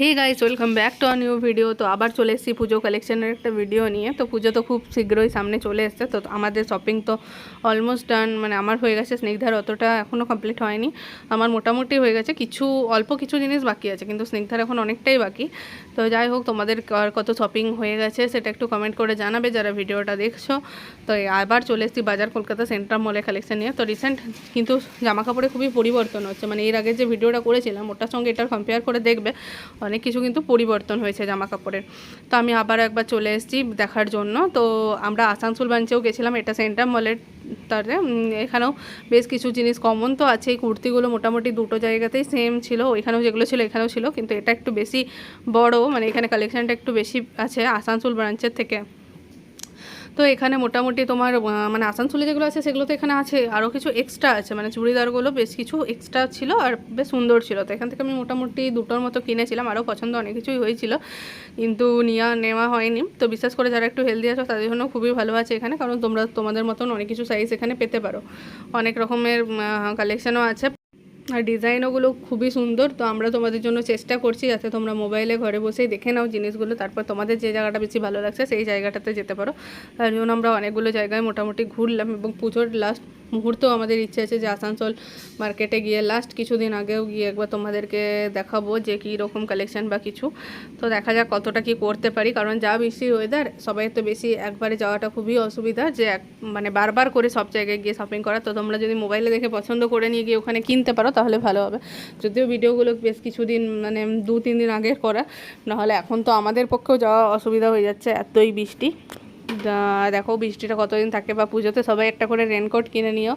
Hey guys welcome back to a new video তো আবার চলে এসেছি পুজো কালেকশনের একটা ভিডিও নিয়ে। তো পুজো তো খুব শীঘ্রই সামনে চলে এসছে। তো আমাদের শপিং তো অলমোস্ট ডান মানে আমার হয়ে গেছে, স্নিগ্ধার অতটা এখনও কমপ্লিট হয়নি। আমার মোটামুটি হয়ে গেছে, কিছু, অল্প কিছু জিনিস বাকি আছে, কিন্তু স্নিগ্ধার এখন অনেকটাই বাকি। তো যাই হোক, তোমাদের কত শপিং হয়ে গেছে সেটা একটু কমেন্ট করে জানাবে যারা ভিডিওটা দেখছ। তো আবার চলে এসেছি বাজার কলকাতা সেন্ট্রাল মলে কালেকশন নিয়ে। তো রিসেন্ট কিন্তু জামাকাপড়ে খুবই পরিবর্তন হচ্ছে। মানে এর আগে যে ভিডিওটা করেছিলাম, ওটার সঙ্গে এটার কম্পেয়ার করে দেখবে। অনেক কিছু কিন্তু পরিবর্তন হয়েছে জামা কাপড়ের তো আমি আবার একবার চলে এসেছি দেখার জন্য। তো আমরা আসানসোল ব্রাঞ্চেও গেছিলাম এটা সেন্টার মলের তারে এখানেও বেশ কিছু জিনিস কমন তো আছে। এই কুর্তিগুলো মোটামুটি দুটো জায়গাতেই সেম ছিল। ওইখানেও যেগুলো ছিল এখানেও ছিল। কিন্তু এটা একটু বেশি বড়। মানে এখানে কালেকশানটা একটু বেশি আছে আসানসোল ব্রাঞ্চের থেকে। তো এখানে মোটামুটি তোমার মানে আসানসোলে যেগুলো আছে সেগুলো তো এখানে আছে। আরও কিছু এক্সট্রা আছে মানে চুড়িদারগুলো বেশ কিছু এক্সট্রা ছিল আর বেশ সুন্দর ছিল। তো এখান থেকে আমি মোটামুটি দুটোর মতো কিনেছিলাম আরও পছন্দ অনেক কিছুই হয়েছিল। কিন্তু নেওয়া নেওয়া হয়নি। তো বিশেষ করে যারা একটু হেলদি আছো, তাদের জন্য খুবই ভালো আছে এখানে, কারণ তোমরা তোমাদের মতন অনেক কিছু সাইজ এখানে পেতে পারো। অনেক রকমের কালেকশনও আছে। আর ডিজাইনগুলো খুবই সুন্দর, তো আমরা তোমাদের জন্য চেষ্টা করছি যাতে তোমরা মোবাইলে ঘরে বসেই দেখে নাও জিনিসগুলো, তারপর তোমাদের যে জায়গাটা বেশি ভালো লাগছে সেই জায়গাটাতে যেতে পারো। তার জন্য আমরা অনেকগুলো জায়গায় মোটামুটি ঘুরলাম এবং পুজোর লাস্ট মুহূর্তেও আমাদের ইচ্ছে আছে যে আসানসোল মার্কেটে গিয়ে লাস্ট কিছুদিন আগেও গিয়ে একবার তোমাদেরকে দেখাবো যে কী রকম কালেকশন বা কিছু। তো দেখা যাক কতটা কি করতে পারি, কারণ যা বেশি ওয়েদার সবাই তো বেশি একবারে যাওয়াটা খুবই অসুবিধা যে এক মানে বারবার করে সব জায়গায় গিয়ে শপিং করা। তো তোমরা যদি মোবাইলে দেখে পছন্দ করে নিয়ে গিয়ে ওখানে কিনতে পারো, তাহলে ভালো হবে। যদিও ভিডিওগুলো বেশ কিছুদিন মানে দু তিন দিন আগের করা, নাহলে এখন তো আমাদের পক্ষেও যাওয়া অসুবিধা হয়ে যাচ্ছে এতই বৃষ্টি। দেখো বৃষ্টিটা কতদিন থাকে বা পুজোতে, সবাই একটা করে রেনকোট কিনে নিও।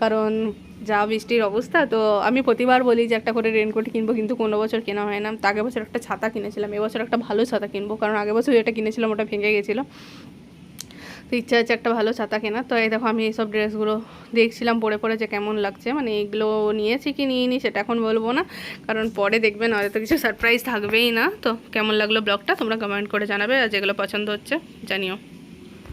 কারণ যা বৃষ্টির অবস্থা, তো আমি প্রতিবার বলি যে একটা করে রেনকোট কিনবো, কিন্তু কোনো বছর কেনা হয় না। আগের বছর একটা ছাতা কিনেছিলাম, এবছর একটা ভালো ছাতা কিনবো, কারণ আগের বছর যেটা কিনেছিলাম ওটা ভেঙে গেছিল। তো ইচ্ছা আছে একটা ভালো ছাতা কেনা। তো এই দেখো, আমি এইসব ড্রেসগুলো দেখছিলাম, পরে পরে যে কেমন লাগছে। মানে এইগুলো নিয়েছি কি নিইনি, সেটা এখন বলব না। কারণ পরে দেখবেন হয়তো কিছু সারপ্রাইজ থাকবেই না। তো কেমন লাগল ব্লগটা, তোমরা কমেন্ট করে জানাবে। আর যেগুলো পছন্দ হচ্ছে, জানিও।